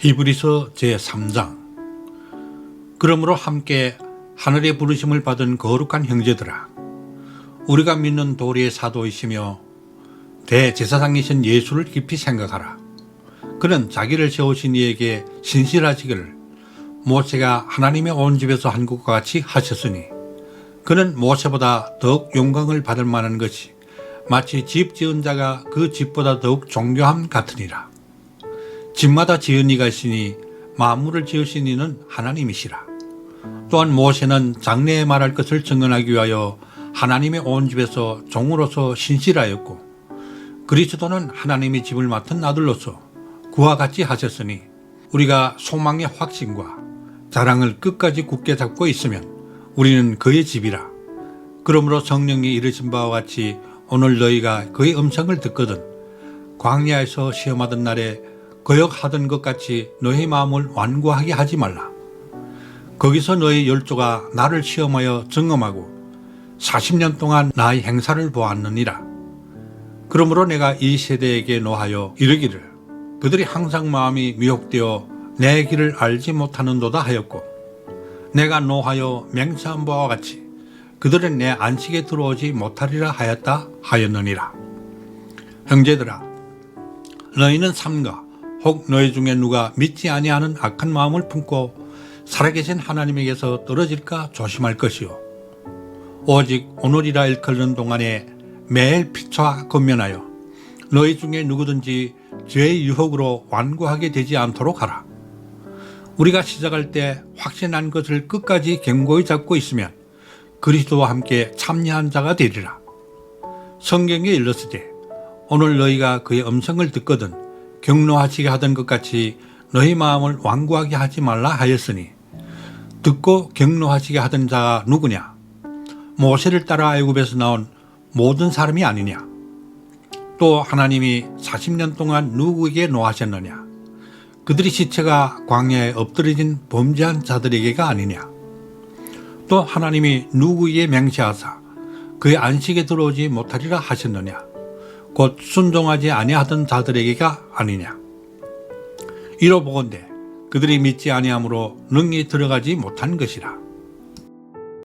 히브리서 제3장. 그러므로 함께 하늘의 부르심을 받은 거룩한 형제들아 우리가 믿는 도리의 사도이시며 대제사장이신 예수를 깊이 생각하라. 그는 자기를 세우신 이에게 신실하시기를 모세가 하나님의 온 집에서 한 것과 같이 하셨으니 그는 모세보다 더욱 영광을 받을 만한 것이 마치 집 지은 자가 그 집보다 더욱 존귀함 같으니라 집마다 지은 이가 있으니 만물을 지으신 이는 하나님이시라. 또한 모세는 장래에 말할 것을 증언하기 위하여 하나님의 온 집에서 종으로서 신실하였고 그리스도는 하나님의 집을 맡은 아들로서 그와 같이 하셨으니 우리가 소망의 확신과 자랑을 끝까지 굳게 잡고 있으면 우리는 그의 집이라. 그러므로 성령이 이르신 바와 같이 오늘 너희가 그의 음성을 듣거든 광야에서 시험하던 날에 거역하던 것 같이 너희 마음을 완고하게 하지 말라. 거기서 너희 열조가 나를 시험하여 증험하고 40년 동안 나의 행사를 보았느니라. 그러므로 내가 이 세대에게 노하여 이르기를 그들이 항상 마음이 미혹되어 내 길을 알지 못하는도다 하였고 내가 노하여 맹세한 바와 같이 그들은 내 안식에 들어오지 못하리라 하였다 하였느니라. 형제들아 너희는 삼가 혹 너희 중에 누가 믿지 아니하는 악한 마음을 품고 살아계신 하나님에게서 떨어질까 조심할 것이요 오직 오늘이라 일컬는 동안에 매일 피차 건면하여 너희 중에 누구든지 죄의 유혹으로 완고하게 되지 않도록 하라. 우리가 시작할 때 확신한 것을 끝까지 견고히 잡고 있으면 그리스도와 함께 참여한 자가 되리라. 성경에 일렀으되 오늘 너희가 그의 음성을 듣거든 경노하시게 하던 것 같이 너희 마음을 완고하게 하지 말라 하였으니 듣고 경노하시게 하던 자가 누구냐? 모세를 따라 애굽에서 나온 모든 사람이 아니냐? 또 하나님이 40년 동안 누구에게 노하셨느냐? 그들이 시체가 광야에 엎드려진 범죄한 자들에게가 아니냐? 또 하나님이 누구에게 맹세하사 그의 안식에 들어오지 못하리라 하셨느냐 곧 순종하지 아니하던 자들에게가 아니냐? 이로 보건대 그들이 믿지 아니함으로 능히 들어가지 못한 것이라